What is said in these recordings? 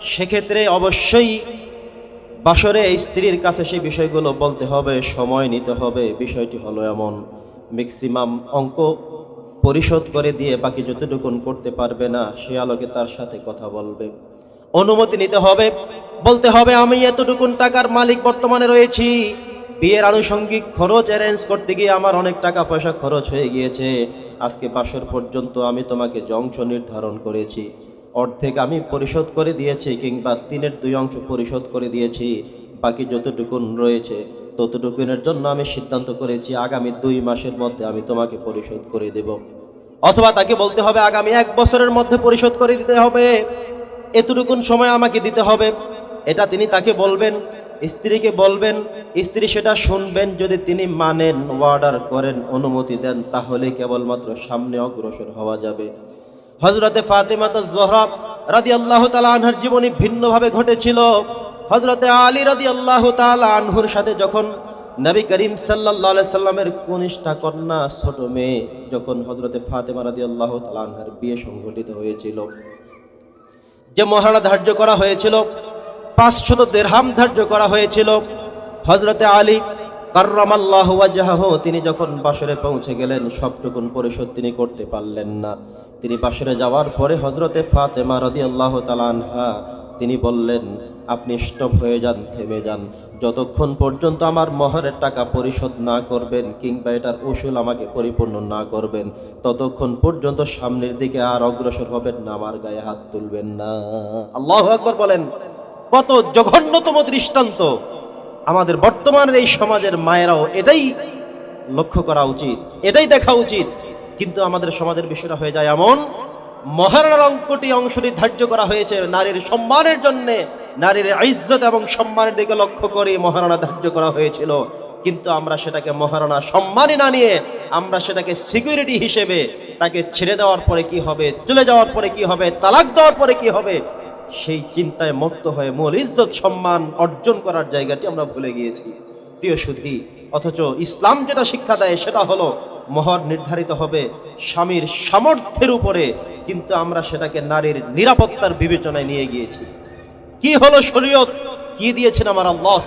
সেক্ষেত্রে অবশ্যই বাসরে স্ত্রীর কাছে সেই বিষয়গুলো বলতে হবে, সময় নিতে হবে। বিষয়টি হলো এমন ম্যাক্সিমাম অঙ্ক পরিশোধ করে দিয়ে বাকি যতটুকুন করতে পারবে না, সে আলোকে তার সাথে কথা বলবে। অনুমতি নিতে হবে, বলতে হবে, আমি এতটুকুন টাকার মালিক বর্তমানে রয়েছি। বিয়ের আনুষঙ্গিক খরচ অ্যারেঞ্জ করতে গিয়ে আমার অনেক টাকা পয়সা খরচ হয়ে গিয়েছে। আজকে বাসর পর্যন্ত আমি তোমাকে অংশ নির্ধারণ করেছি। অর্ধেক আমি পরিশোধ করে দিয়েছি কিংবা তিনের দুই অংশ পরিশোধ করে দিয়েছি, বাকি যতটুকুন রয়েছে ততটুকুনের জন্য আমি সিদ্ধান্ত করেছি আগামী দুই মাসের মধ্যে আমি তোমাকে পরিশোধ করে দেব। অথবা তাকে বলতে হবে, আগামী এক বছরের মধ্যে পরিশোধ করে দিতে হবে। এতটুকুন সময় আমাকে দিতে হবে। এটা তিনি তাকে বলবেন, স্ত্রীকে বলবেন, স্ত্রী সেটা শুনবেন, যদি তিনি মানেন অর্ডার করেন, অনুমতি দেন, তাহলে কেবলমাত্র সামনে অগ্রসর হওয়া যাবে। হজরতে ফাতেমাত জহরা রাদি আল্লাহ তালা আনহার জীবনী ভিন্নভাবে ঘটেছিল। হজরতে আলী রাদি আল্লাহ তালা আনহুর সাথে যখন নবী করিম সাল্লাহ সাল্লামের কনিষ্ঠা কন্যা ছোট মেয়ে যখন হজরতে ফাতেমা রাদি আল্লাহ তালা বিয়ে সংঘটিত হয়েছিল, যে মহারণা ধার্য করা হয়েছিল, পাঁচশত দেড়হাম ধার্য করা হয়েছিল হজরতে আলী তিনি যখন বাসরে পৌঁছে গেলেন, সবটুকুন পরিশোধ তিনি করতে পারলেন না। তিনি বাসরে যাওয়ার পরে হজরতে ফাতেমা রদি আল্লাহ তালানহা তিনি বললেন, আপনি স্টপ হয়ে যান, থেমে যান। যতক্ষণ পর্যন্ত আমার মহরের টাকা পরিশোধ না করবেন কিংবা এটার উসুল আমাকে পরিপূর্ণ না করবেন, ততক্ষণ পর্যন্ত সামনের দিকে আর অগ্রসর হবেন না, আমার গায়ে হাত তুলবেন না। আল্লাহ আকবর বলেন, কত জঘন্যতম দৃষ্টান্ত। আমাদের বর্তমানের এই সমাজের মায়েরাও এটাই লক্ষ্য করা উচিত, এটাই দেখা উচিত। কিন্তু আমাদের সমাজের বিষয়টা হয়ে যায় এমন মহারণার অঙ্কটি অংশটি ধার্য করা হয়েছে নারীর সম্মানের জন্য, নারীর ইজ্জত এবং সম্মানের দিকে লক্ষ্য করে মহারণা ধার্য করা হয়েছিল। কিন্তু আমরা সেটাকে মহারণা সম্মানই না নিয়ে, আমরা সেটাকে সিকিউরিটি হিসেবে তাকে ছেড়ে দেওয়ার পরে কি হবে, চলে যাওয়ার পরে কি হবে, তালাক দেওয়ার পরে কি হবে সেই চিন্তায় মত্ত হয়ে মূল ইজ্জত, সম্মান অর্জন করার জায়গাটি আমরা ভুলে গিয়েছি। প্রিয় সুধী, অথচ ইসলাম যেটা শিক্ষা দেয় সেটা হলো মহর নির্ধারিত হবে স্বামীর সামর্থ্যের উপরে, কিন্তু আমরা সেটাকে নারীর নিরাপত্তার বিবেচনায় নিয়ে গিয়েছি। কি হলো শরীয়ত? কি দিয়েছেন আমার আল্লাহ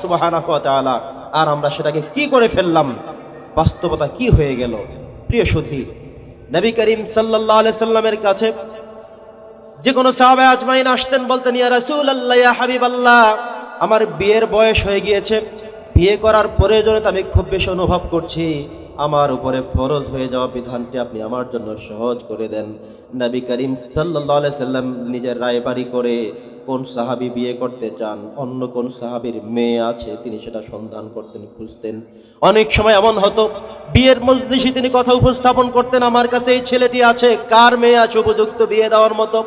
তাআলা? আর আমরা সেটাকে কি করে ফেললাম? বাস্তবতা কি হয়ে গেল? প্রিয় সুধী, নবী করিম আলাইহি সাল্লামের কাছে যে কোনো সাহাবে আজমাইন আসতেন, বলতেন, ইয়া রাসূল আল্লাহ ইয়া হাবিব আল্লাহ আমার বিয়ের বয়স হয়ে গিয়েছে। বিয়ে করার প্রয়োজনীয়তা আমি খুব বেশি অনুভব করছি। আমার উপরে ফরজ হয়ে যাওয়া বিধানটি আপনি আমার জন্য সহজ করে দেন। নবী করিম আলাইহি সাল্লাম নিজের রায়বাড়ি করে কোন সাহাবী বিয়ে করতে চান, অন্য কোন সাহাবীর মেয়ে আছে, তিনি সেটা সন্ধান করতেন, খুঁজতেন। অনেক সময় এমন হতো, বিয়ের মজলিসে তিনি কথা উপস্থাপন করতেন, আমার কাছে এই ছেলেটি আছে, কার মেয়ে আছে উপযুক্ত বিয়ে দেওয়ার মতো?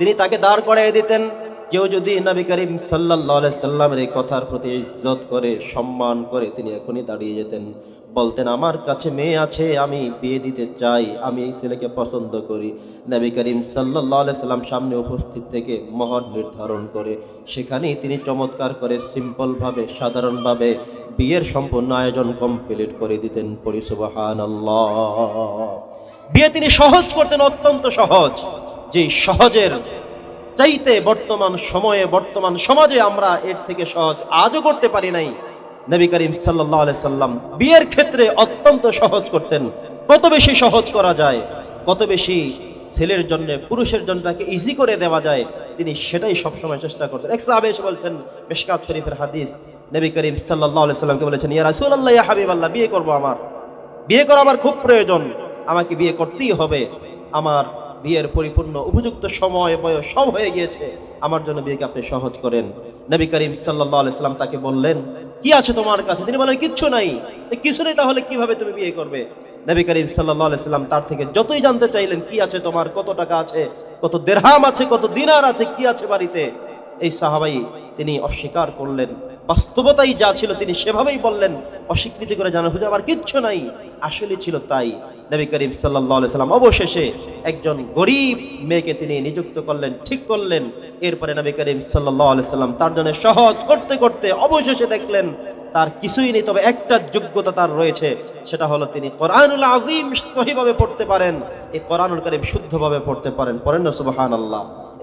তিনি তাকে দাঁড় করাই দিতেন। কেউ যদি নবী করিম সাল্লাহ সাল্লামের এই কথার প্রতি ইজ্জত করে, সম্মান করে তিনি এখনই দাঁড়িয়ে যেতেন। বলতেন, আমার কাছে মেয়ে আছে, আমি বিয়ে দিতে চাই, আমি এই ছেলেকে পছন্দ করি। নবী করিম সাল্লাহ সাল্লাম সামনে উপস্থিত থেকে মহর নির্ধারণ করে। সেখানেই তিনি চমৎকার করে, সিম্পলভাবে, সাধারণভাবে বিয়ের সম্পূর্ণ আয়োজন কমপ্লিট করে দিতেন পরিসুবাহান বিয়ে তিনি সহজ করতেন, অত্যন্ত সহজ। যে সহজের চাইতে বর্তমান সময়ে, বর্তমান সমাজে আমরা এর থেকে সহজ আজও করতে পারি নাই। নবী করিম সাল্লাহ সাল্লাম বিয়ের ক্ষেত্রে অত্যন্ত সহজ করতেন। কত বেশি সহজ করা যায়, কত বেশি ছেলের জন্য, পুরুষের জন্য তাকে ইজি করে দেওয়া যায়, তিনি সেটাই সবসময় চেষ্টা করতেন। এক সাহাবে এসে বলছেন, মেশকাত শরীফের হাদিস, নবী করিম সাল্লাহ সাল্লামকে বলেছেন, ইয়া রাসূলুল্লাহ, ইয়া হাবিবাল্লাহ, বিয়ে করব আমার। বিয়ে করা আমার খুব প্রয়োজন। আমাকে বিয়ে করতেই হবে। আমার বিয়ের পরিপূর্ণ উপযুক্ত সময়, বয়স সব হয়ে গিয়েছে। আমার জন্য বিয়েকে আপনি সহজ করেন। নবী করিম সাল্লাহ সাল্লাম তাকে বললেন, কি আছে তোমার কাছে? তিনি বলেন কিচ্ছু নাই। কিছু নেই তাহলে কীভাবে তুমি বিয়ে করবে? নবী করিম সাল্লাহ সাল্লাম তার থেকে যতই জানতে চাইলেন, কি আছে তোমার? কত টাকা আছে? কত দেড়হাম আছে? কত দিনার আছে? কি আছে বাড়িতে? এই সাহাবাই তিনি অস্বীকার করলেন। বাস্তবতাই যা ছিল তিনি সেভাবেই বললেন, অস্বীকৃতি করে জানা হুজুর আমার কিচ্ছু নাই। আসলে ছিল তাই। নবী করিম সাল্লাম অবশেষে একজন গরিব মেয়েকে তিনি নিযুক্ত করলেন, ঠিক করলেন। এরপরে নবী করিম সাল্লাম তার জন্য সহজ করতে করতে অবশেষে দেখলেন, তার কিছুই নেই, তবে একটা যোগ্যতা তার রয়েছে, সেটা হলো তিনি কোরআনুল আজিম সহিভাবে পড়তে পারেন। এই কোরআনুল করিম শুদ্ধভাবে পড়তে পারেন। পড়েন সুবহান আল্লাহ